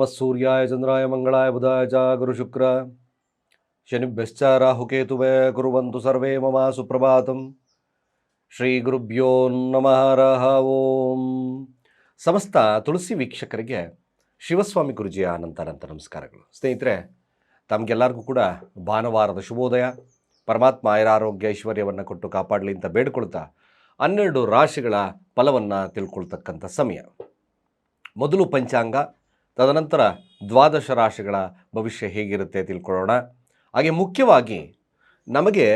ನಮಃ ಸೂರ್ಯಾಯ ಚಂದ್ರಾಯ ಮಂಗಳಾಯ ಬುಧಾಯ ಚ ಗುರುಶುಕ್ರ ಶನಿಭ್ಯಶ್ಚ ರಾಹುಕೇತುವೇ ಕುರುವಂತು ಸರ್ವೇ ಮಮ ಸುಪ್ರಭಾತಂ ಶ್ರೀ ಗುರುಭ್ಯೋ ನಮಃ ಓಂ ಸಮಸ್ತ ತುಳಸಿ ವೀಕ್ಷಕರಿಗೆ ಶಿವಸ್ವಾಮಿ ಗುರುಜಿಯ ಅನಂತ ನಮಸ್ಕಾರಗಳು. ಸ್ನೇಹಿತರೆ, ತಮಗೆಲ್ಲರಿಗೂ ಕೂಡ ಭಾನುವಾರದ ಶುಭೋದಯ. ಪರಮಾತ್ಮ ಆರೋಗ್ಯ, ಐಶ್ವರ್ಯವನ್ನು ಕೊಟ್ಟು ಕಾಪಾಡಲಿ ಅಂತ ಬೇಡ್ಕೊಳ್ತಾ ಹನ್ನೆರಡು ರಾಶಿಗಳ ಫಲವನ್ನು ತಿಳ್ಕೊಳ್ತಕ್ಕಂಥ ಸಮಯ. ಮೊದಲು ಪಂಚಾಂಗ ತದನಂತರ ದ್ವಾದಶ ರಾಶಿಗಳ ಭವಿಷ್ಯ ಹೇಗಿರುತ್ತೆ ತಿಳ್ಕೊಳ್ಳೋಣ. ಹಾಗೆ ಮುಖ್ಯವಾಗಿ ನಮಗೆ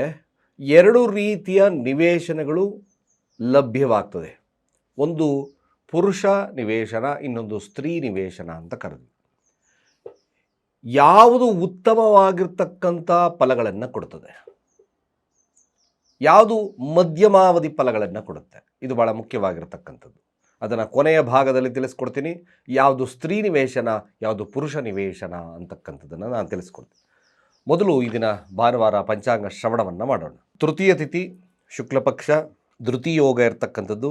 ಎರಡು ರೀತಿಯ ನಿವೇಶನಗಳು ಲಭ್ಯವಾಗ್ತದೆ. ಒಂದು ಪುರುಷ ನಿವೇಶನ, ಇನ್ನೊಂದು ಸ್ತ್ರೀ ನಿವೇಶನ ಅಂತ ಕರೆದು ಯಾವುದು ಉತ್ತಮವಾಗಿರ್ತಕ್ಕಂಥ ಫಲಗಳನ್ನು ಕೊಡುತ್ತದೆ ಯಾವುದು ಮಧ್ಯಮಾವಧಿ ಫಲಗಳನ್ನು ಕೊಡುತ್ತೆ. ಇದು ಭಾಳ ಮುಖ್ಯವಾಗಿರ್ತಕ್ಕಂಥದ್ದು. ಅದನ್ನು ಕೊನೆಯ ಭಾಗದಲ್ಲಿ ತಿಳಿಸ್ಕೊಡ್ತೀನಿ. ಯಾವುದು ಸ್ತ್ರೀ ನಿವೇಶನ, ಯಾವುದು ಪುರುಷ ನಿವೇಶನ ಅಂತಕ್ಕಂಥದ್ದನ್ನು ನಾನು ತಿಳಿಸ್ಕೊಡ್ತೀನಿ. ಮೊದಲು ಈ ದಿನ ಭಾನುವಾರ ಪಂಚಾಂಗ ಶ್ರವಣವನ್ನು ಮಾಡೋಣ. ತೃತೀಯ ತಿಥಿ ಶುಕ್ಲಪಕ್ಷ ಧೃತಿಯೋಗ ಇರತಕ್ಕಂಥದ್ದು,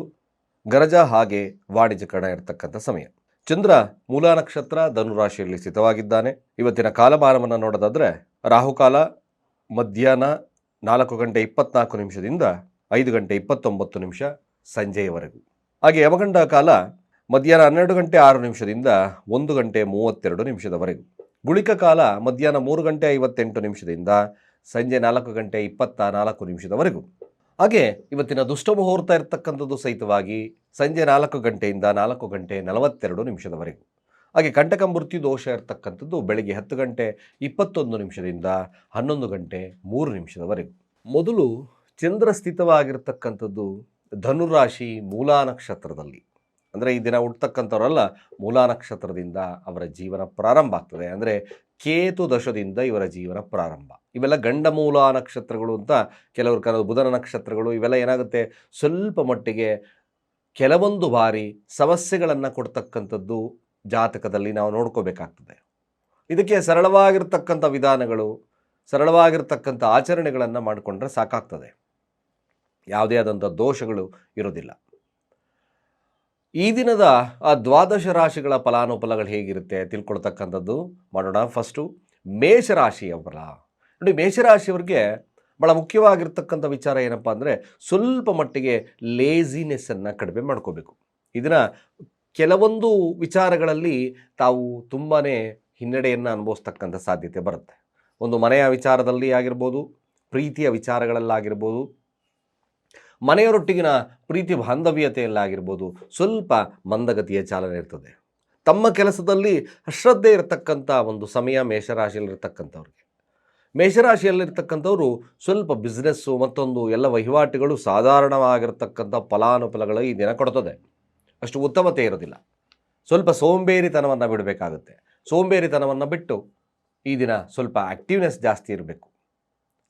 ಗರಜ ಹಾಗೆ ವಾಣಿಜ್ಯಕರಣ ಇರತಕ್ಕಂಥ ಸಮಯ. ಚಂದ್ರ ಮೂಲ ನಕ್ಷತ್ರ ಧನುರಾಶಿಯಲ್ಲಿ ಸ್ಥಿತವಾಗಿದ್ದಾನೆ. ಇವತ್ತಿನ ಕಾಲಮಾನವನ್ನು ನೋಡೋದಾದರೆ ರಾಹುಕಾಲ ಮಧ್ಯಾಹ್ನ ನಾಲ್ಕು ಗಂಟೆ ಇಪ್ಪತ್ನಾಲ್ಕು ನಿಮಿಷದಿಂದ ಐದು ಗಂಟೆ ಇಪ್ಪತ್ತೊಂಬತ್ತು ನಿಮಿಷ ಸಂಜೆಯವರೆಗೂ. ಹಾಗೆ ಯಮಗಂಡ ಕಾಲ ಮಧ್ಯಾಹ್ನ ಹನ್ನೆರಡು ಗಂಟೆ ಆರು ನಿಮಿಷದಿಂದ ಒಂದು ಗಂಟೆ ಮೂವತ್ತೆರಡು ನಿಮಿಷದವರೆಗೂ. ಗುಳಿಕ ಕಾಲ ಮಧ್ಯಾಹ್ನ ಮೂರು ಗಂಟೆ ಐವತ್ತೆಂಟು ನಿಮಿಷದಿಂದ ಸಂಜೆ ನಾಲ್ಕು ಗಂಟೆ ಇಪ್ಪತ್ತ ನಾಲ್ಕು ನಿಮಿಷದವರೆಗೂ. ಹಾಗೆ ಇವತ್ತಿನ ದುಷ್ಟ ಮುಹೂರ್ತ ಇರತಕ್ಕಂಥದ್ದು ಸಹಿತವಾಗಿ ಸಂಜೆ ನಾಲ್ಕು ಗಂಟೆಯಿಂದ ನಾಲ್ಕು ಗಂಟೆ ನಲವತ್ತೆರಡು ನಿಮಿಷದವರೆಗೂ. ಹಾಗೆ ಕಂಟಕ ಮೃತ್ಯು ದೋಷ ಇರತಕ್ಕಂಥದ್ದು ಬೆಳಗ್ಗೆ ಹತ್ತು ಗಂಟೆ ಇಪ್ಪತ್ತೊಂದು ನಿಮಿಷದಿಂದ ಹನ್ನೊಂದು ಗಂಟೆ ಮೂರು ನಿಮಿಷದವರೆಗೂ. ಮೊದಲು ಚಂದ್ರ ಸ್ಥಿತವಾಗಿರ್ತಕ್ಕಂಥದ್ದು ಧನುರಾಶಿ ಮೂಲಾ ನಕ್ಷತ್ರದಲ್ಲಿ. ಅಂದರೆ ಈ ದಿನ ಹುಟ್ಟತಕ್ಕಂಥವರೆಲ್ಲ ಮೂಲಾ ನಕ್ಷತ್ರದಿಂದ ಅವರ ಜೀವನ ಪ್ರಾರಂಭ ಆಗ್ತದೆ. ಅಂದರೆ ಕೇತು ದಶದಿಂದ ಇವರ ಜೀವನ ಪ್ರಾರಂಭ. ಇವೆಲ್ಲ ಗಂಡ ಮೂಲ ನಕ್ಷತ್ರಗಳು ಅಂತ ಕೆಲವರು ಕರೆದು, ಬುಧನ ನಕ್ಷತ್ರಗಳು ಇವೆಲ್ಲ ಏನಾಗುತ್ತೆ? ಸ್ವಲ್ಪ ಮಟ್ಟಿಗೆ ಕೆಲವೊಂದು ಬಾರಿ ಸಮಸ್ಯೆಗಳನ್ನು ಕೊಡ್ತಕ್ಕಂಥದ್ದು ಜಾತಕದಲ್ಲಿ ನಾವು ನೋಡ್ಕೋಬೇಕಾಗ್ತದೆ. ಇದಕ್ಕೆ ಸರಳವಾಗಿರ್ತಕ್ಕಂಥ ವಿಧಾನಗಳು, ಸರಳವಾಗಿರ್ತಕ್ಕಂಥ ಆಚರಣೆಗಳನ್ನು ಮಾಡಿಕೊಂಡ್ರೆ ಸಾಕಾಗ್ತದೆ. ಯಾವುದೇ ಆದಂಥ ದೋಷಗಳು ಇರೋದಿಲ್ಲ ಈ ದಿನದ ಆ ದ್ವಾದಶ ರಾಶಿಗಳ ಫಲಾನುಫಲಗಳು ಹೇಗಿರುತ್ತೆ ತಿಳ್ಕೊಳ್ತಕ್ಕಂಥದ್ದು ಮಾಡೋಣ. ಫಸ್ಟು ಮೇಷರಾಶಿಯ ಫಲ ನೋಡಿ, ಮೇಷರಾಶಿಯವ್ರಿಗೆ ಭಾಳ ಮುಖ್ಯವಾಗಿರ್ತಕ್ಕಂಥ ವಿಚಾರ ಏನಪ್ಪ ಅಂದರೆ ಸ್ವಲ್ಪ ಮಟ್ಟಿಗೆ ಲೇಸಿನೆಸ್ಸನ್ನು ಕಡಿಮೆ ಮಾಡ್ಕೋಬೇಕು. ಇದನ್ನು ಕೆಲವೊಂದು ವಿಚಾರಗಳಲ್ಲಿ ತಾವು ತುಂಬಾ ಹಿನ್ನಡೆಯನ್ನು ಅನುಭವಿಸ್ತಕ್ಕಂಥ ಸಾಧ್ಯತೆ ಬರುತ್ತೆ. ಒಂದು ಮನೆಯ ವಿಚಾರದಲ್ಲಿ ಆಗಿರ್ಬೋದು, ಪ್ರೀತಿಯ ವಿಚಾರಗಳಲ್ಲಾಗಿರ್ಬೋದು ಮನೆಯವರೊಟ್ಟಿಗಿನ ಪ್ರೀತಿ ಬಾಂಧವ್ಯತೆಯಲ್ಲಾಗಿರ್ಬೋದು, ಸ್ವಲ್ಪ ಮಂದಗತಿಯ ಚಾಲನೆ ಇರ್ತದೆ. ತಮ್ಮ ಕೆಲಸದಲ್ಲಿ ಅಶ್ರದ್ಧೆ ಇರತಕ್ಕಂಥ ಒಂದು ಸಮಯ ಮೇಷರಾಶಿಯಲ್ಲಿರ್ತಕ್ಕಂಥವ್ರಿಗೆ. ಮೇಷರಾಶಿಯಲ್ಲಿರ್ತಕ್ಕಂಥವ್ರು ಸ್ವಲ್ಪ ಬಿಸ್ನೆಸ್ಸು ಮತ್ತೊಂದು ಎಲ್ಲ ವಹಿವಾಟುಗಳು ಸಾಧಾರಣವಾಗಿರ್ತಕ್ಕಂಥ ಫಲಾನುಫಲಗಳು ಈ ದಿನ ಕೊಡ್ತದೆ. ಅಷ್ಟು ಉತ್ತಮತೆ ಇರೋದಿಲ್ಲ. ಸ್ವಲ್ಪ ಸೋಂಬೇರಿತನವನ್ನು ಬಿಡಬೇಕಾಗುತ್ತೆ. ಸೋಂಬೇರಿತನವನ್ನು ಬಿಟ್ಟು ಈ ದಿನ ಸ್ವಲ್ಪ ಆ್ಯಕ್ಟಿವ್ನೆಸ್ ಜಾಸ್ತಿ ಇರಬೇಕು.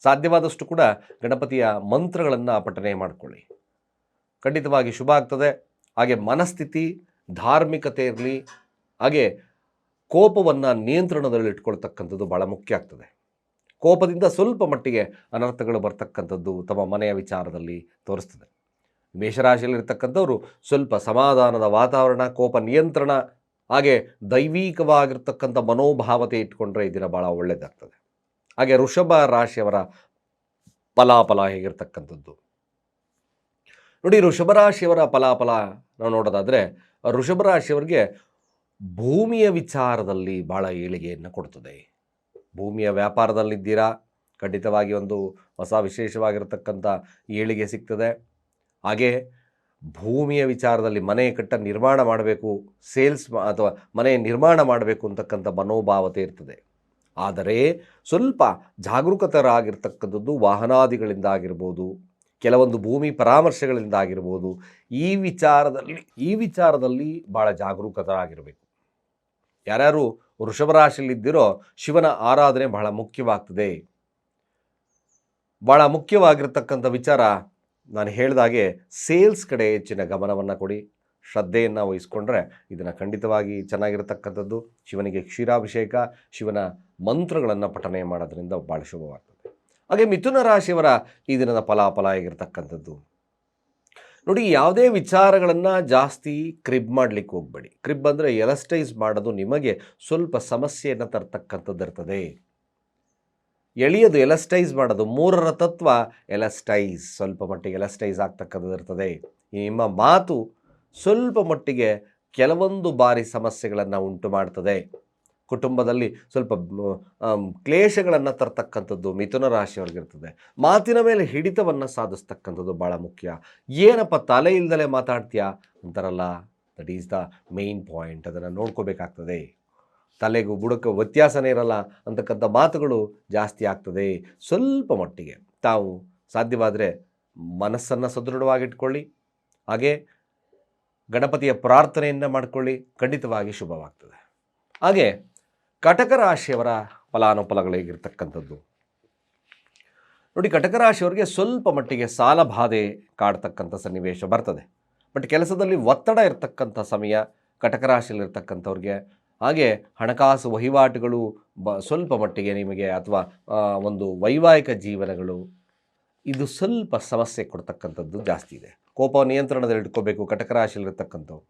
ಸಾಧ್ಯವಾದಷ್ಟು ಕೂಡ ಗಣಪತಿಯ ಮಂತ್ರಗಳನ್ನು ಪಠನೆ ಮಾಡಿಕೊಳ್ಳಿ. ಖಂಡಿತವಾಗಿ ಶುಭ ಆಗ್ತದೆ. ಹಾಗೆ ಮನಸ್ಥಿತಿ, ಧಾರ್ಮಿಕತೆ ಇರಲಿ, ಹಾಗೆ ಕೋಪವನ್ನು ನಿಯಂತ್ರಣದಲ್ಲಿ ಇಟ್ಕೊಳ್ತಕ್ಕಂಥದ್ದು ಭಾಳ ಮುಖ್ಯ ಆಗ್ತದೆ. ಕೋಪದಿಂದ ಸ್ವಲ್ಪ ಮಟ್ಟಿಗೆ ಅನರ್ಥಗಳು ಬರ್ತಕ್ಕಂಥದ್ದು ತಮ್ಮ ಮನೆಯ ವಿಚಾರದಲ್ಲಿ ತೋರಿಸ್ತದೆ. ಮೇಷರಾಶಿಯಲ್ಲಿರ್ತಕ್ಕಂಥವ್ರು ಸ್ವಲ್ಪ ಸಮಾಧಾನದ ವಾತಾವರಣ, ಕೋಪ ನಿಯಂತ್ರಣ, ಹಾಗೆ ದೈವಿಕವಾಗಿರ್ತಕ್ಕಂಥ ಮನೋಭಾವತೆ ಇಟ್ಕೊಂಡ್ರೆ ದಿನ ಭಾಳ ಒಳ್ಳೆಯದಾಗ್ತದೆ ಹಾಗೆ ಋಷಭ ರಾಶಿಯವರ ಫಲಾಫಲ ಹೇಗಿರ್ತಕ್ಕಂಥದ್ದು? ನೋಡಿ ಋಷಭ ರಾಶಿಯವರ ಫಲಾಫಲ ನಾವು ನೋಡೋದಾದರೆ ಋಷಭ ರಾಶಿಯವರಿಗೆ ಭೂಮಿಯ ವಿಚಾರದಲ್ಲಿ ಭಾಳ ಏಳಿಗೆಯನ್ನು ಕೊಡ್ತದೆ. ಭೂಮಿಯ ವ್ಯಾಪಾರದಲ್ಲಿದ್ದೀರಾ? ಖಂಡಿತವಾಗಿ ಒಂದು ಹೊಸ ವಿಶೇಷವಾಗಿರತಕ್ಕಂಥ ಏಳಿಗೆ ಸಿಗ್ತದೆ. ಹಾಗೆ ಭೂಮಿಯ ವಿಚಾರದಲ್ಲಿ ಮನೆ ಕಟ್ಟ ನಿರ್ಮಾಣ ಮಾಡಬೇಕು, ಸೇಲ್ಸ್ ಅಥವಾ ಮನೆ ನಿರ್ಮಾಣ ಮಾಡಬೇಕು ಅಂತಕ್ಕಂಥ ಮನೋಭಾವತೆ ಇರ್ತದೆ. ಆದರೆ ಸ್ವಲ್ಪ ಜಾಗರೂಕತರಾಗಿರ್ತಕ್ಕಂಥದ್ದು ವಾಹನಾದಿಗಳಿಂದಾಗಿರ್ಬೋದು, ಕೆಲವೊಂದು ಭೂಮಿ ಪರಾಮರ್ಶೆಗಳಿಂದ ಆಗಿರ್ಬೋದು ಈ ವಿಚಾರದಲ್ಲಿ ಈ ವಿಚಾರದಲ್ಲಿ ಭಾಳ ಜಾಗರೂಕತರಾಗಿರಬೇಕು. ಯಾರ್ಯಾರು ವೃಷಭ ರಾಶಿಯಲ್ಲಿದ್ದಿರೋ ಶಿವನ ಆರಾಧನೆ ಬಹಳ ಮುಖ್ಯವಾಗ್ತದೆ. ಭಾಳ ಮುಖ್ಯವಾಗಿರ್ತಕ್ಕಂಥ ವಿಚಾರ ನಾನು ಹೇಳಿದಾಗೆ ಸೇಲ್ಸ್ ಕಡೆ ಹೆಚ್ಚಿನ ಗಮನವನ್ನು ಕೊಡಿ. ಶ್ರದ್ಧೆಯನ್ನು ವಹಿಸ್ಕೊಂಡ್ರೆ ಇದನ್ನು ಖಂಡಿತವಾಗಿ ಚೆನ್ನಾಗಿರತಕ್ಕಂಥದ್ದು. ಶಿವನಿಗೆ ಕ್ಷೀರಾಭಿಷೇಕ, ಶಿವನ ಮಂತ್ರಗಳನ್ನು ಪಠನೆ ಮಾಡೋದ್ರಿಂದ ಭಾಳ ಶುಭವಾಗ್ತದೆ. ಹಾಗೆ ಮಿಥುನ ರಾಶಿಯವರ ಈ ದಿನದ ಫಲಾಫಲ ಆಗಿರ್ತಕ್ಕಂಥದ್ದು. ನೋಡಿ, ಯಾವುದೇ ವಿಚಾರಗಳನ್ನು ಜಾಸ್ತಿ ಕ್ರಿಬ್ ಮಾಡಲಿಕ್ಕೆ ಹೋಗಬೇಡಿ. ಕ್ರಿಬ್ ಅಂದರೆ ಎಲಸ್ಟೈಸ್ ಮಾಡೋದು ನಿಮಗೆ ಸ್ವಲ್ಪ ಸಮಸ್ಯೆಯನ್ನು ತರ್ತಕ್ಕಂಥದ್ದು ಇರ್ತದೆ. ಎಳೆಯೋದು ಎಲಸ್ಟೈಸ್ ಮಾಡೋದು, ಮೂರರ ತತ್ವ ಎಲಸ್ಟೈಸ್, ಸ್ವಲ್ಪ ಮಟ್ಟಿಗೆ ಎಲಸ್ಟೈಸ್ ಆಗ್ತಕ್ಕಂಥದ್ದು ಇರ್ತದೆ. ನಿಮ್ಮ ಮಾತು ಸ್ವಲ್ಪ ಮಟ್ಟಿಗೆ ಕೆಲವೊಂದು ಬಾರಿ ಸಮಸ್ಯೆಗಳನ್ನು ಉಂಟು ಮಾಡ್ತದೆ. ಕುಟುಂಬದಲ್ಲಿ ಸ್ವಲ್ಪ ಕ್ಲೇಶಗಳನ್ನು ತರ್ತಕ್ಕಂಥದ್ದು ಮಿಥುನ ರಾಶಿಯವ್ರಿಗಿರ್ತದೆ. ಮಾತಿನ ಮೇಲೆ ಹಿಡಿತವನ್ನು ಸಾಧಿಸ್ತಕ್ಕಂಥದ್ದು ಭಾಳ ಮುಖ್ಯ. ಏನಪ್ಪ ತಲೆ ಇಲ್ಲದಲೇ ಮಾತಾಡ್ತೀಯಾ? ಅಂತಾರಲ್ಲ that is the main point ಅದನ್ನು ನೋಡ್ಕೋಬೇಕಾಗ್ತದೆ. ತಲೆಗೂ ಬುಡಕ್ಕೂ ವ್ಯತ್ಯಾಸನೇ ಇರಲ್ಲ ಅಂತಕ್ಕಂಥ ಮಾತುಗಳು ಜಾಸ್ತಿ ಆಗ್ತದೆ. ಸ್ವಲ್ಪ ಮಟ್ಟಿಗೆ ತಾವು ಸಾಧ್ಯವಾದರೆ ಮನಸ್ಸನ್ನು ಸದೃಢವಾಗಿಟ್ಕೊಳ್ಳಿ. ಹಾಗೆ ಗಣಪತಿಯ ಪ್ರಾರ್ಥನೆಯನ್ನು ಮಾಡಿಕೊಳ್ಳಿ. ಖಂಡಿತವಾಗಿ ಶುಭವಾಗ್ತದೆ. ಹಾಗೆ ಕಟಕ ರಾಶಿಯವರ ಫಲಾನುಫಲಗಳು ಹೇಗಿರ್ತಕ್ಕಂಥದ್ದು? ನೋಡಿ, ಕಟಕ ರಾಶಿಯವರಿಗೆ ಸ್ವಲ್ಪ ಮಟ್ಟಿಗೆ ಸಾಲ ಬಾಧೆ ಕಾಡ್ತಕ್ಕಂಥ ಸನ್ನಿವೇಶ ಬರ್ತದೆ. ಬಟ್ ಕೆಲಸದಲ್ಲಿ ಒತ್ತಡ ಇರತಕ್ಕಂಥ ಸಮಯ ಕಟಕ ರಾಶಿಯಲ್ಲಿರ್ತಕ್ಕಂಥವ್ರಿಗೆ ಹಾಗೆ ಹಣಕಾಸು ವಹಿವಾಟುಗಳು ಬ ಸ್ವಲ್ಪ ಮಟ್ಟಿಗೆ ನಿಮಗೆ ಅಥವಾ ಒಂದು ವೈವಾಹಿಕ ಜೀವನಗಳು, ಇದು ಸ್ವಲ್ಪ ಸಮಸ್ಯೆ ಕೊಡ್ತಕ್ಕಂಥದ್ದು ಜಾಸ್ತಿ ಇದೆ. ಕೋಪ ನಿಯಂತ್ರಣದಲ್ಲಿ ಇಟ್ಕೋಬೇಕು ಕಟಕ ರಾಶಿಯಲ್ಲಿರ್ತಕ್ಕಂಥವು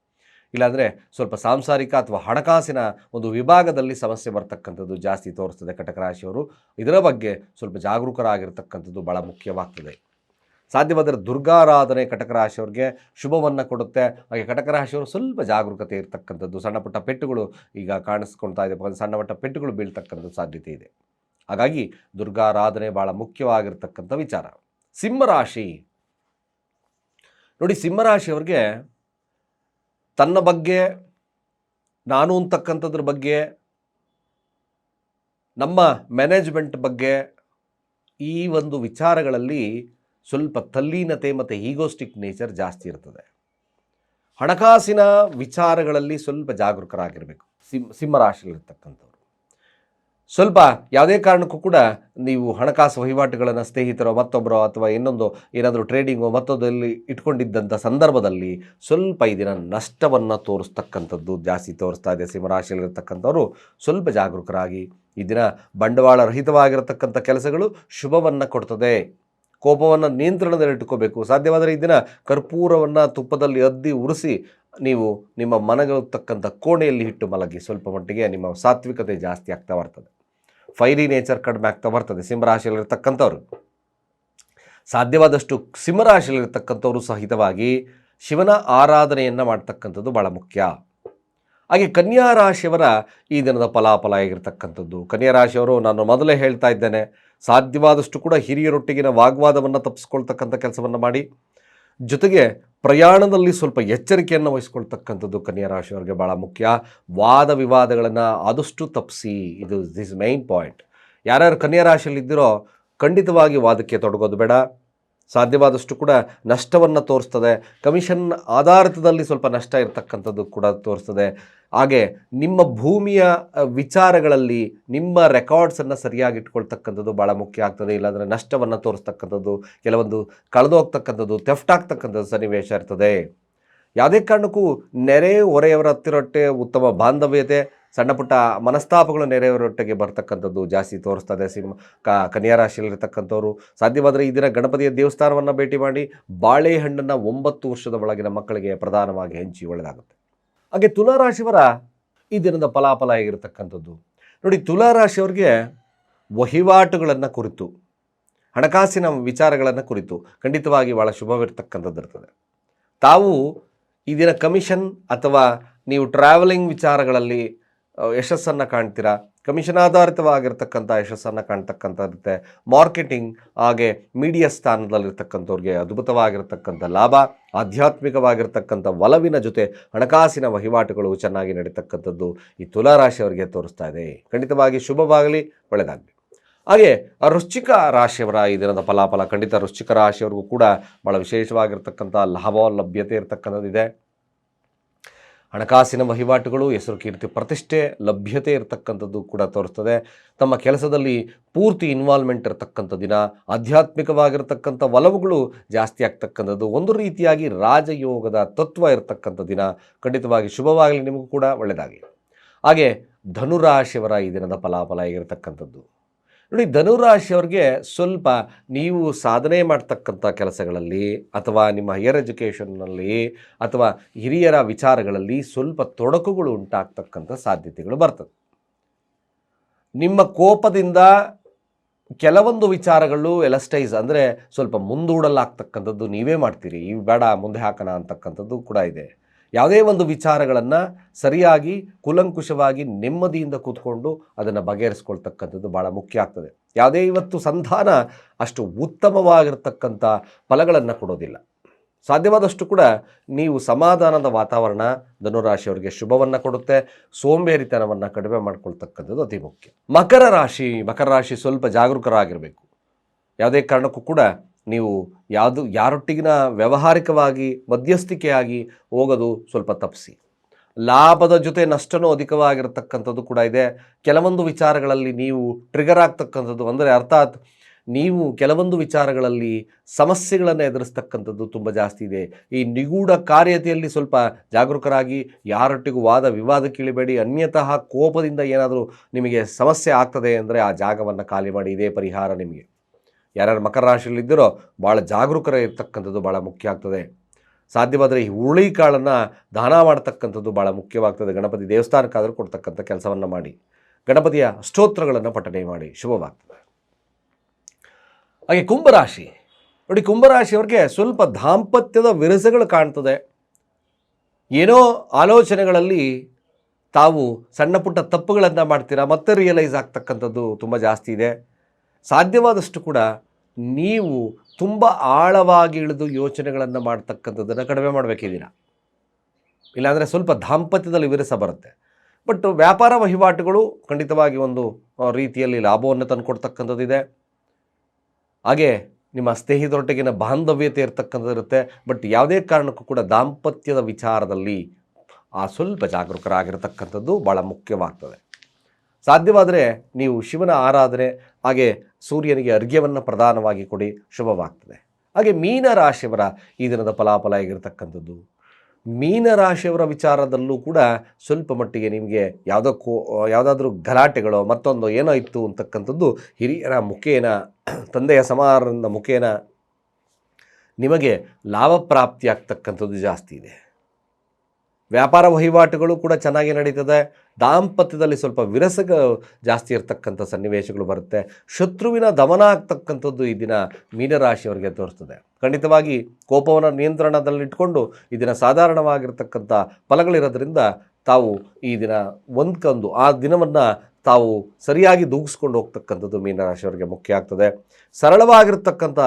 ಇಲ್ಲಾಂದರೆ ಸ್ವಲ್ಪ ಸಾಂಸಾರಿಕ ಅಥವಾ ಹಣಕಾಸಿನ ಒಂದು ವಿಭಾಗದಲ್ಲಿ ಸಮಸ್ಯೆ ಬರ್ತಕ್ಕಂಥದ್ದು ಜಾಸ್ತಿ ತೋರಿಸ್ತದೆ ಕಟಕ ರಾಶಿಯವರು ಇದರ ಬಗ್ಗೆ ಸ್ವಲ್ಪ ಜಾಗರೂಕರಾಗಿರ್ತಕ್ಕಂಥದ್ದು ಭಾಳ ಮುಖ್ಯವಾಗ್ತದೆ. ಸಾಧ್ಯವಾದರೆ ದುರ್ಗಾರಾಧನೆ ಕಟಕ ರಾಶಿಯವ್ರಿಗೆ ಶುಭವನ್ನು ಕೊಡುತ್ತೆ. ಹಾಗೆ ಕಟಕ ರಾಶಿಯವರು ಸ್ವಲ್ಪ ಜಾಗರೂಕತೆ ಇರತಕ್ಕಂಥದ್ದು, ಸಣ್ಣ ಪುಟ್ಟ ಪೆಟ್ಟುಗಳು ಈಗ ಕಾಣಿಸ್ಕೊಳ್ತಾ ಇದೆ ಸಣ್ಣ ಪುಟ್ಟ ಪೆಟ್ಟುಗಳು ಬೀಳ್ತಕ್ಕಂಥ ಸಾಧ್ಯತೆ ಇದೆ. ಹಾಗಾಗಿ ದುರ್ಗಾರಾಧನೆ ಭಾಳ ಮುಖ್ಯವಾಗಿರ್ತಕ್ಕಂಥ ವಿಚಾರ. ಸಿಂಹರಾಶಿ ನೋಡಿ ಸಿಂಹರಾಶಿಯವ್ರಿಗೆ ತನ್ನ ಬಗ್ಗೆ, ನಾನು ಅಂತಕ್ಕಂಥದ್ರ ಬಗ್ಗೆ, ನಮ್ಮ ಮ್ಯಾನೇಜ್ಮೆಂಟ್ ಬಗ್ಗೆ ಈ ಒಂದು ವಿಚಾರಗಳಲ್ಲಿ ಸ್ವಲ್ಪ ತಲ್ಲೀನತೆ ಮತ್ತು ಈಗೋಸ್ಟಿಕ್ ನೇಚರ್ ಜಾಸ್ತಿ ಇರ್ತದೆ. ಹಣಕಾಸಿನ ವಿಚಾರಗಳಲ್ಲಿ ಸ್ವಲ್ಪ ಜಾಗರೂಕರಾಗಿರಬೇಕು. ಸಿಂ, ಸಿಂಹರಾಶಿಯಲ್ಲಿರ್ತಕ್ಕಂಥವ್ರು. ಸ್ವಲ್ಪ ಯಾವುದೇ ಕಾರಣಕ್ಕೂ ಕೂಡ ನೀವು ಹಣಕಾಸು ವಹಿವಾಟುಗಳನ್ನು ಸ್ನೇಹಿತರೋ ಮತ್ತೊಬ್ಬರೋ ಅಥವಾ ಇನ್ನೊಂದು ಏನಾದರೂ ಟ್ರೇಡಿಂಗು ಮತ್ತೊಂದಲ್ಲಿ ಇಟ್ಕೊಂಡಿದ್ದಂಥ ಸಂದರ್ಭದಲ್ಲಿ ಸ್ವಲ್ಪ ಈ ದಿನ ನಷ್ಟವನ್ನು ತೋರಿಸ್ತಕ್ಕಂಥದ್ದು ಜಾಸ್ತಿ ತೋರಿಸ್ತಾ ಇದೆ, ಸಿಂಹರಾಶಿಯಲ್ಲಿರ್ತಕ್ಕಂಥವ್ರು. ಸ್ವಲ್ಪ ಜಾಗರೂಕರಾಗಿ ಈ ದಿನ ಬಂಡವಾಳ ರಹಿತವಾಗಿರತಕ್ಕಂಥ ಕೆಲಸಗಳು ಶುಭವನ್ನು ಕೊಡ್ತದೆ. ಕೋಪವನ್ನು ನಿಯಂತ್ರಣದಲ್ಲಿ ಇಟ್ಕೋಬೇಕು ಸಾಧ್ಯವಾದರೆ ಈ ದಿನ ಕರ್ಪೂರವನ್ನು ತುಪ್ಪದಲ್ಲಿ ಅದ್ದಿ ಉರಿಸಿ ನೀವು ನಿಮ್ಮ ಮನಗತಕ್ಕಂಥ ಕೋಣೆಯಲ್ಲಿ ಹಿಟ್ಟು ಮಲಗಿ. ಸ್ವಲ್ಪ ಮಟ್ಟಿಗೆ ನಿಮ್ಮ ಸಾತ್ವಿಕತೆ ಜಾಸ್ತಿ ಆಗ್ತಾ ಬರ್ತದೆ. ಫೈರಿ ನೇಚರ್ ಕಡಿಮೆ ಆಗ್ತಾ ಬರ್ತದೆ. ಸಿಂಹರಾಶಿಯಲ್ಲಿರ್ತಕ್ಕಂಥವ್ರು ಸಾಧ್ಯವಾದಷ್ಟು ಸಿಂಹರಾಶಿಯಲ್ಲಿರ್ತಕ್ಕಂಥವರು ಸಹಿತವಾಗಿ ಶಿವನ ಆರಾಧನೆಯನ್ನು ಮಾಡ್ತಕ್ಕಂಥದ್ದು ಭಾಳ ಮುಖ್ಯ. ಹಾಗೆ ಕನ್ಯಾ ರಾಶಿಯವರ ಈ ದಿನದ ಫಲಾಫಲ ಆಗಿರ್ತಕ್ಕಂಥದ್ದು. ಕನ್ಯಾ ರಾಶಿಯವರು ನಾನು ಮೊದಲೇ ಹೇಳ್ತಾ ಇದ್ದೇನೆ, ಸಾಧ್ಯವಾದಷ್ಟು ಕೂಡ ಹಿರಿಯರೊಟ್ಟಿಗಿನ ವಾಗ್ವಾದವನ್ನು ತಪ್ಪಿಸ್ಕೊಳ್ತಕ್ಕಂಥ ಕೆಲಸವನ್ನು ಮಾಡಿ ಜೊತೆಗೆ ಪ್ರಯಾಣದಲ್ಲಿ ಸ್ವಲ್ಪ ಎಚ್ಚರಿಕೆಯನ್ನು ವಹಿಸ್ಕೊಳ್ತಕ್ಕಂಥದ್ದು ಕನ್ಯಾ ರಾಶಿಯವರಿಗೆ ಭಾಳ ಮುಖ್ಯ. ವಾದ ವಿವಾದಗಳನ್ನು ಆದಷ್ಟು ತಪ್ಪಿಸಿ. ಇದು ದಿಸ್ ಮೈನ್ ಪಾಯಿಂಟ್ ಯಾರ್ಯಾರು ಕನ್ಯಾ ರಾಶಿಯಲ್ಲಿದ್ದೀರೋ ಖಂಡಿತವಾಗಿ ವಾದಕ್ಕೆ ತೊಡಗೋದು ಬೇಡ. ಸಾಧ್ಯವಾದಷ್ಟು ಕೂಡ ನಷ್ಟವನ್ನು ತೋರಿಸ್ತದೆ. ಕಮಿಷನ್ ಆಧಾರಿತದಲ್ಲಿ ಸ್ವಲ್ಪ ನಷ್ಟ ಇರತಕ್ಕಂಥದ್ದು ಕೂಡ ತೋರಿಸ್ತದೆ. ಹಾಗೆ ನಿಮ್ಮ ಭೂಮಿಯ ವಿಚಾರಗಳಲ್ಲಿ ನಿಮ್ಮ ರೆಕಾರ್ಡ್ಸನ್ನು ಸರಿಯಾಗಿ ಇಟ್ಕೊಳ್ತಕ್ಕಂಥದ್ದು ಭಾಳ ಮುಖ್ಯ ಆಗ್ತದೆ. ಇಲ್ಲಾಂದರೆ ನಷ್ಟವನ್ನು ತೋರಿಸ್ತಕ್ಕಂಥದ್ದು, ಕೆಲವೊಂದು ಕಳೆದು ಹೋಗ್ತಕ್ಕಂಥದ್ದು ಥೆಫ್ಟ್ ಆಗ್ತಕ್ಕಂಥದ್ದು ಸನ್ನಿವೇಶ ಇರ್ತದೆ. ಯಾವುದೇ ಕಾರಣಕ್ಕೂ ನೆರೆ ಹೊರೆಯವರ ಹತ್ತಿರೊಟ್ಟೆ ಉತ್ತಮ ಬಾಂಧವ್ಯತೆ, ಸಣ್ಣ ಪುಟ್ಟ ಮನಸ್ತಾಪಗಳು ನೆರೆಯವರೊಟ್ಟಿಗೆ ಬರ್ತಕ್ಕಂಥದ್ದು ಜಾಸ್ತಿ ತೋರಿಸ್ತದೆ. ಸಿಂಹ ಕನ್ಯಾ ರಾಶಿಯಲ್ಲಿರ್ತಕ್ಕಂಥವ್ರು, ಸಾಧ್ಯವಾದರೆ ಈ ದಿನ ಗಣಪತಿಯ ದೇವಸ್ಥಾನವನ್ನು ಭೇಟಿ ಮಾಡಿ, ಬಾಳೆಹಣ್ಣನ್ನು ಒಂಬತ್ತು ವರ್ಷದ ಒಳಗಿನ ಮಕ್ಕಳಿಗೆ ಪ್ರಧಾನವಾಗಿ ಹಂಚಿ ಒಳ್ಳೆಯದಾಗುತ್ತೆ ಹಾಗೆ ತುಲಾರಾಶಿಯವರ ಈ ದಿನದ ಫಲಾಫಲ ಆಗಿರತಕ್ಕಂಥದ್ದು ನೋಡಿ, ತುಲಾರಾಶಿಯವ್ರಿಗೆ ವಹಿವಾಟುಗಳನ್ನು ಕುರಿತು, ಹಣಕಾಸಿನ ವಿಚಾರಗಳನ್ನು ಕುರಿತು ಖಂಡಿತವಾಗಿ ಭಾಳ ಶುಭವಿರ್ತಕ್ಕಂಥದ್ದು ಇರ್ತದೆ ತಾವು ಈ ದಿನ ಕಮಿಷನ್ ಅಥವಾ ನೀವು ಟ್ರಾವೆಲಿಂಗ್ ವಿಚಾರಗಳಲ್ಲಿ ಯಶಸ್ಸನ್ನು ಕಾಣ್ತೀರಾ? ಕಮಿಷನ್ ಆಧಾರಿತವಾಗಿರ್ತಕ್ಕಂಥ ಯಶಸ್ಸನ್ನು ಕಾಣ್ತಕ್ಕಂಥ ಇರುತ್ತೆ ಮಾರ್ಕೆಟಿಂಗ್, ಹಾಗೆ ಮೀಡಿಯಾ ಸ್ಥಾನದಲ್ಲಿರ್ತಕ್ಕಂಥವ್ರಿಗೆ ಅದ್ಭುತವಾಗಿರ್ತಕ್ಕಂಥ ಲಾಭ, ಆಧ್ಯಾತ್ಮಿಕವಾಗಿರ್ತಕ್ಕಂಥ ಒಲವಿನ ಜೊತೆ ಹಣಕಾಸಿನ ವಹಿವಾಟುಗಳು ಚೆನ್ನಾಗಿ ನಡೀತಕ್ಕಂಥದ್ದು ಈ ತುಲಾರಾಶಿಯವರಿಗೆ ತೋರಿಸ್ತಾ ಇದೆ. ಖಂಡಿತವಾಗಿ ಶುಭವಾಗಲಿ ಒಳ್ಳೆಯದಾಗಲಿ ಹಾಗೆ ರುಚಿಕ ವೃಶ್ಚಿಕ ರಾಶಿಯವರ ಈ ದಿನದ ಫಲಾಫಲ ಖಂಡಿತ ವೃಶ್ಚಿಕ ರಾಶಿಯವರಿಗೂ ಕೂಡ ಭಾಳ ವಿಶೇಷವಾಗಿರ್ತಕ್ಕಂಥ ಲಾಭ ಲಭ್ಯತೆ ಇರತಕ್ಕಂಥದ್ದಿದೆ. ಹಣಕಾಸಿನ ವಹಿವಾಟುಗಳು ಹೆಸರು ಕೀರ್ತಿ ಪ್ರತಿಷ್ಠೆ, ಲಭ್ಯತೆ ಇರತಕ್ಕಂಥದ್ದು ಕೂಡ ತೋರಿಸ್ತದೆ. ತಮ್ಮ ಕೆಲಸದಲ್ಲಿ ಪೂರ್ತಿ ಇನ್ವಾಲ್ವ್ಮೆಂಟ್ ಇರತಕ್ಕಂಥ ದಿನ, ಆಧ್ಯಾತ್ಮಿಕವಾಗಿರ್ತಕ್ಕಂಥ ಒಲವುಗಳು ಜಾಸ್ತಿ ಆಗ್ತಕ್ಕಂಥದ್ದು, ಒಂದು ರೀತಿಯಾಗಿ ರಾಜಯೋಗದ ತತ್ವ ಇರತಕ್ಕಂಥ ದಿನ. ಖಂಡಿತವಾಗಿ ಶುಭವಾಗಲಿ, ನಿಮಗೂ ಕೂಡ ಒಳ್ಳೆಯದಾಗಿ ಹಾಗೆ ಧನುರಾಶಿಯವರ ಈ ದಿನದ ಫಲಾಫಲ ಆಗಿರತಕ್ಕಂಥದ್ದು ನೋಡಿ, ಧನುರಾಶಿಯವ್ರಿಗೆ ಸ್ವಲ್ಪ ನೀವು ಸಾಧನೆ ಮಾಡ್ತಕ್ಕಂಥ ಕೆಲಸಗಳಲ್ಲಿ ಅಥವಾ ನಿಮ್ಮ ಹೈಯರ್ ಎಜುಕೇಷನ್ನಲ್ಲಿ ಅಥವಾ ಹಿರಿಯರ ವಿಚಾರಗಳಲ್ಲಿ ಸ್ವಲ್ಪ ತೊಡಕುಗಳು ಉಂಟಾಗ್ತಕ್ಕಂಥ ಸಾಧ್ಯತೆಗಳು ಬರ್ತದೆ. ನಿಮ್ಮ ಕೋಪದಿಂದ ಕೆಲವೊಂದು ವಿಚಾರಗಳು ಎಲಸ್ಟೈಸ್ ಅಂದರೆ ಸ್ವಲ್ಪ ಮುಂದೂಡಲಾಗ್ತಕ್ಕಂಥದ್ದು ನೀವೇ ಮಾಡ್ತೀರಿ. ಇವು ಬೇಡ, ಮುಂದೆ ಹಾಕೋಣ ಅಂತಕ್ಕಂಥದ್ದು ಕೂಡ ಇದೆ. ಯಾವುದೇ ಒಂದು ವಿಚಾರಗಳನ್ನು ಸರಿಯಾಗಿ, ಕುಲಂಕುಷವಾಗಿ, ನೆಮ್ಮದಿಯಿಂದ ಕೂತ್ಕೊಂಡು ಅದನ್ನು ಬಗೆಹರಿಸ್ಕೊಳ್ತಕ್ಕಂಥದ್ದು ಭಾಳ ಮುಖ್ಯ ಆಗ್ತದೆ. ಯಾವುದೇ ಇವತ್ತು ಸಂಧಾನ ಅಷ್ಟು ಉತ್ತಮವಾಗಿರ್ತಕ್ಕಂಥ ಫಲಗಳನ್ನು ಕೊಡೋದಿಲ್ಲ. ಸಾಧ್ಯವಾದಷ್ಟು ಕೂಡ ನೀವು ಸಮಾಧಾನದ ವಾತಾವರಣ ಧನುರಾಶಿಯವರಿಗೆ ಶುಭವನ್ನು ಕೊಡುತ್ತೆ, ಸೋಂಬೇರಿತನವನ್ನು ಕಡಿಮೆ ಮಾಡ್ಕೊಳ್ತಕ್ಕಂಥದ್ದು ಅತಿ ಮುಖ್ಯ. ಮಕರ ರಾಶಿ ಮಕರ ರಾಶಿ ಸ್ವಲ್ಪ ಜಾಗರೂಕರಾಗಿರಬೇಕು. ಯಾವುದೇ ಕಾರಣಕ್ಕೂ ಕೂಡ ನೀವು ಯಾವುದು, ಯಾರೊಟ್ಟಿಗಿನ ವ್ಯಾವಹಾರಿಕವಾಗಿ ಮಧ್ಯಸ್ಥಿಕೆಯಾಗಿ ಹೋಗೋದು ಸ್ವಲ್ಪ ತಪ್ಪಿಸಿ. ಲಾಭದ ಜೊತೆ ನಷ್ಟನೂ ಅಧಿಕವಾಗಿರತಕ್ಕಂಥದ್ದು ಕೂಡ ಇದೆ. ಕೆಲವೊಂದು ವಿಚಾರಗಳಲ್ಲಿ ನೀವು ಟ್ರಿಗರ್ ಆಗ್ತಕ್ಕಂಥದ್ದು ಅಂದರೆ ಅರ್ಥಾತ್ ನೀವು ಕೆಲವೊಂದು ವಿಚಾರಗಳಲ್ಲಿ ಸಮಸ್ಯೆಗಳನ್ನು ಎದುರಿಸ್ತಕ್ಕಂಥದ್ದು ತುಂಬ ಜಾಸ್ತಿ ಇದೆ. ಈ ನಿಗೂಢ ಕಾರ್ಯತೆಯಲ್ಲಿ ಸ್ವಲ್ಪ ಜಾಗರೂಕರಾಗಿ, ಯಾರೊಟ್ಟಿಗೂ ವಾದ ವಿವಾದ ಕೇಳಿಬೇಡಿ, ಅನ್ಯತಃ ಕೋಪದಿಂದ ಏನಾದರೂ ನಿಮಗೆ ಸಮಸ್ಯೆ ಆಗ್ತದೆ ಅಂದರೆ ಆ ಜಾಗವನ್ನು ಖಾಲಿ ಮಾಡಿ, ಇದೇ ಪರಿಹಾರ ನಿಮಗೆ. ಯಾರ್ಯಾರು ಮಕರ ರಾಶಿಯಲ್ಲಿದ್ದೀರೋ ಭಾಳ ಜಾಗರೂಕರ ಇರ್ತಕ್ಕಂಥದ್ದು ಭಾಳ ಮುಖ್ಯ ಆಗ್ತದೆ. ಸಾಧ್ಯವಾದರೆ ಈ ಹುರುಳಿ ಕಾಳನ್ನು ದಾನ ಮಾಡ್ತಕ್ಕಂಥದ್ದು ಭಾಳ ಮುಖ್ಯವಾಗ್ತದೆ. ಗಣಪತಿ ದೇವಸ್ಥಾನಕ್ಕಾದರೂ ಕೊಡ್ತಕ್ಕಂಥ ಕೆಲಸವನ್ನು ಮಾಡಿ. ಗಣಪತಿಯ ಸ್ತೋತ್ರಗಳನ್ನು ಪಠನೆ ಮಾಡಿ. ಶುಭವಾಗ್ತದೆ. ಹಾಗೆ ಕುಂಭರಾಶಿ. ನೋಡಿ, ಕುಂಭರಾಶಿಯವ್ರಿಗೆ ಸ್ವಲ್ಪ ದಾಂಪತ್ಯದ ವಿರಸಗಳು ಕಾಣ್ತದೆ. ಏನೋ ಆಲೋಚನೆಗಳಲ್ಲಿ ತಾವು ಸಣ್ಣ ಪುಟ್ಟ ತಪ್ಪುಗಳನ್ನು ಮಾಡ್ತೀರಾ, ಮತ್ತೆ ರಿಯಲೈಸ್ ಆಗ್ತಕ್ಕಂಥದ್ದು ತುಂಬ ಜಾಸ್ತಿ ಇದೆ. ಸಾಧ್ಯವಾದಷ್ಟು ಕೂಡ ನೀವು ತುಂಬ ಆಳವಾಗಿ ಇಳಿದು ಯೋಚನೆಗಳನ್ನು ಮಾಡ್ತಕ್ಕಂಥದ್ದನ್ನು ಕಡಿಮೆ ಮಾಡಬೇಕಿದ್ದೀರ ಇಲ್ಲಾಂದರೆ ಸ್ವಲ್ಪ ದಾಂಪತ್ಯದಲ್ಲಿ ವಿರಸ ಬರುತ್ತೆ. ಬಟ್ ವ್ಯಾಪಾರ ವಹಿವಾಟುಗಳು ಖಂಡಿತವಾಗಿ ಒಂದು ರೀತಿಯಲ್ಲಿ ಲಾಭವನ್ನು ತಂದುಕೊಡ್ತಕ್ಕಂಥದ್ದಿದೆ ಹಾಗೆ ನಿಮ್ಮ ಸ್ನೇಹಿತರೊಟ್ಟಿಗಿನ ಬಾಂಧವ್ಯತೆ ಇರ್ತಕ್ಕಂಥದ್ದು ಇರುತ್ತೆ. ಬಟ್ ಯಾವುದೇ ಕಾರಣಕ್ಕೂ ಕೂಡ ದಾಂಪತ್ಯದ ವಿಚಾರದಲ್ಲಿ ಆ ಸ್ವಲ್ಪ ಜಾಗರೂಕರಾಗಿರತಕ್ಕಂಥದ್ದು ಭಾಳ ಮುಖ್ಯವಾಗ್ತದೆ. ಸಾಧ್ಯವಾದರೆ ನೀವು ಶಿವನ ಆರಾಧನೆ, ಹಾಗೆ ಸೂರ್ಯನಿಗೆ ಅರ್ಘ್ಯವನ್ನು ಪ್ರಧಾನವಾಗಿ ಕೊಡಿ, ಶುಭವಾಗ್ತದೆ. ಹಾಗೆ ಮೀನರಾಶಿಯವರ ಈ ದಿನದ ಫಲಾಫಲ ಆಗಿರತಕ್ಕಂಥದ್ದು ಮೀನರಾಶಿಯವರ ವಿಚಾರದಲ್ಲೂ ಕೂಡ ಸ್ವಲ್ಪ ಮಟ್ಟಿಗೆ ನಿಮಗೆ ಯಾವುದಕ್ಕೂ, ಯಾವುದಾದ್ರೂ ಗಲಾಟೆಗಳೋ, ಮತ್ತೊಂದು ಏನೋ ಇತ್ತು ಅಂತಕ್ಕಂಥದ್ದು ಹಿರಿಯರ ಮುಖೇನ, ತಂದೆಯ ಸಮಾರಂಭದ ಮುಖೇನ ನಿಮಗೆ ಲಾಭ ಪ್ರಾಪ್ತಿಯಾಗ್ತಕ್ಕಂಥದ್ದು ಜಾಸ್ತಿ ಇದೆ. ವ್ಯಾಪಾರ ವಹಿವಾಟುಗಳು ಕೂಡ ಚೆನ್ನಾಗಿ ನಡೀತದೆ. ದಾಂಪತ್ಯದಲ್ಲಿ ಸ್ವಲ್ಪ ವಿರಸಗ ಜಾಸ್ತಿ ಇರತಕ್ಕಂಥ ಸನ್ನಿವೇಶಗಳು ಬರುತ್ತೆ. ಶತ್ರುವಿನ ದಮನ ಆಗ್ತಕ್ಕಂಥದ್ದು ಈ ದಿನ ಮೀನರಾಶಿಯವರಿಗೆ ತೋರಿಸ್ತದೆ ಖಂಡಿತವಾಗಿ ಕೋಪವನ್ನು ನಿಯಂತ್ರಣದಲ್ಲಿಟ್ಕೊಂಡು ಈ ದಿನ ಸಾಧಾರಣವಾಗಿರ್ತಕ್ಕಂಥ ಫಲಗಳಿರೋದ್ರಿಂದ ತಾವು ಈ ದಿನ ಒಂದ್ಕೊಂದು ಆ ದಿನವನ್ನು ತಾವು ಸರಿಯಾಗಿ ದೂಗಿಸ್ಕೊಂಡು ಹೋಗ್ತಕ್ಕಂಥದ್ದು ಮೀನರಾಶಿಯವರಿಗೆ ಮುಖ್ಯ ಆಗ್ತದೆ. ಸರಳವಾಗಿರ್ತಕ್ಕಂಥ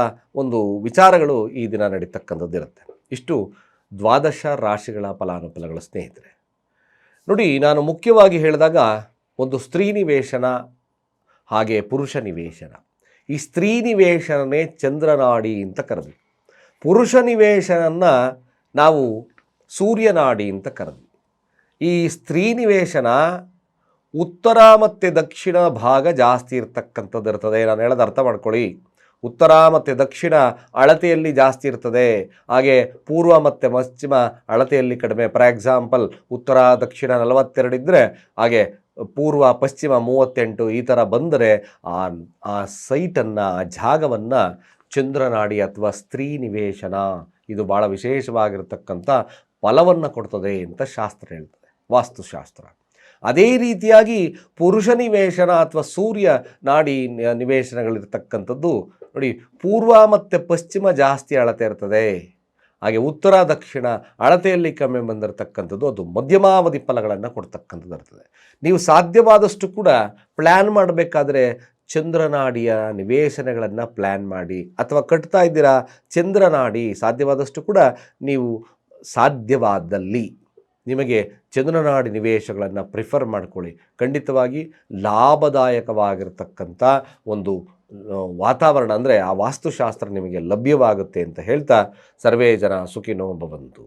ಒಂದು ವಿಚಾರಗಳು ಈ ದಿನ ನಡೀತಕ್ಕಂಥದ್ದು ಇರುತ್ತೆ ಇಷ್ಟು ದ್ವಾದಶ ರಾಶಿಗಳ ಫಲಾನುಫಲಗಳ ಸ್ನೇಹಿತರೆ. ನೋಡಿ, ನಾನು ಮುಖ್ಯವಾಗಿ ಹೇಳಿದಾಗ ಒಂದು ಸ್ತ್ರೀ ನಿವೇಶನ, ಹಾಗೆ ಪುರುಷ ನಿವೇಶನ. ಈ ಸ್ತ್ರೀ ನಿವೇಶನನೇ ಚಂದ್ರನಾಡಿ ಅಂತ ಕರೆದ್ವಿ. ಪುರುಷ ನಿವೇಶನನ್ನು ನಾವು ಸೂರ್ಯನಾಡಿ ಅಂತ ಕರೆದ್ವಿ. ಈ ಸ್ತ್ರೀ ನಿವೇಶನ ಉತ್ತರ ಮತ್ತು ದಕ್ಷಿಣ ಭಾಗ ಜಾಸ್ತಿ ಇರ್ತಕ್ಕಂಥದ್ದು ಇರ್ತದೆ ನಾನು ಹೇಳೋದು ಅರ್ಥ ಮಾಡ್ಕೊಳ್ಳಿ. ಉತ್ತರ ಮತ್ತು ದಕ್ಷಿಣ ಅಳತೆಯಲ್ಲಿ ಜಾಸ್ತಿ ಇರ್ತದೆ. ಹಾಗೆ ಪೂರ್ವ ಮತ್ತು ಪಶ್ಚಿಮ ಅಳತೆಯಲ್ಲಿ ಕಡಿಮೆ. ಫಾರ್ ಎಕ್ಸಾಂಪಲ್ ಉತ್ತರ, ದಕ್ಷಿಣ ನಲವತ್ತೆರಡು ಇದ್ದರೆ ಹಾಗೆ ಪೂರ್ವ, ಪಶ್ಚಿಮ ಮೂವತ್ತೆಂಟು ಈ ಥರ ಬಂದರೆ ಆ ಆ ಸೈಟನ್ನು ಆ ಜಾಗವನ್ನು ಚಂದ್ರನಾಡಿ ಅಥವಾ ಸ್ತ್ರೀ ನಿವೇಶನ ಇದು ಭಾಳ ವಿಶೇಷವಾಗಿರತಕ್ಕಂಥ ಫಲವನ್ನು ಕೊಡ್ತದೆ ಅಂತ ಶಾಸ್ತ್ರ ಹೇಳ್ತದೆ. ವಾಸ್ತುಶಾಸ್ತ್ರ. ಅದೇ ರೀತಿಯಾಗಿ ಪುರುಷ ನಿವೇಶನ ಅಥವಾ ಸೂರ್ಯ ನಾಡಿ ನಿವೇಶನಗಳಿರ್ತಕ್ಕಂಥದ್ದು ನೋಡಿ, ಪೂರ್ವ ಮತ್ತು ಪಶ್ಚಿಮ ಜಾಸ್ತಿ ಅಳತೆ ಇರ್ತದೆ. ಹಾಗೆ ಉತ್ತರ, ದಕ್ಷಿಣ ಅಳತೆಯಲ್ಲಿ ಕಮ್ಮಿ ಬಂದಿರತಕ್ಕಂಥದ್ದು ಅದು ಮಧ್ಯಮಾವಧಿ ಫಲಗಳನ್ನು ಕೊಡ್ತಕ್ಕಂಥದ್ದು ಇರ್ತದೆ. ನೀವು ಸಾಧ್ಯವಾದಷ್ಟು ಕೂಡ ಪ್ಲ್ಯಾನ್ ಮಾಡಬೇಕಾದ್ರೆ ಚಂದ್ರನಾಡಿಯ ನಿವೇಶನಗಳನ್ನು ಪ್ಲ್ಯಾನ್ ಮಾಡಿ ಅಥವಾ ಕಟ್ತಾ ಇದ್ದೀರಾ ಚಂದ್ರನಾಡಿ ಸಾಧ್ಯವಾದಷ್ಟು ಕೂಡ ನೀವು ಸಾಧ್ಯವಾದಲ್ಲಿ ನಿಮಗೆ ಚಂದ್ರನಾಡಿ ನಿವೇಶಗಳನ್ನು ಪ್ರಿಫರ್ ಮಾಡ್ಕೊಳ್ಳಿ. ಖಂಡಿತವಾಗಿ ಲಾಭದಾಯಕವಾಗಿರ್ತಕ್ಕಂಥ ಒಂದು ವಾತಾವರಣ ಅಂದರೆ ಆ ವಾಸ್ತುಶಾಸ್ತ್ರ ನಿಮಗೆ ಲಭ್ಯವಾಗುತ್ತೆ ಅಂತ ಹೇಳ್ತಾ ಸರ್ವೇ ಜನ ಸುಖಿನೋ ಭವಂತು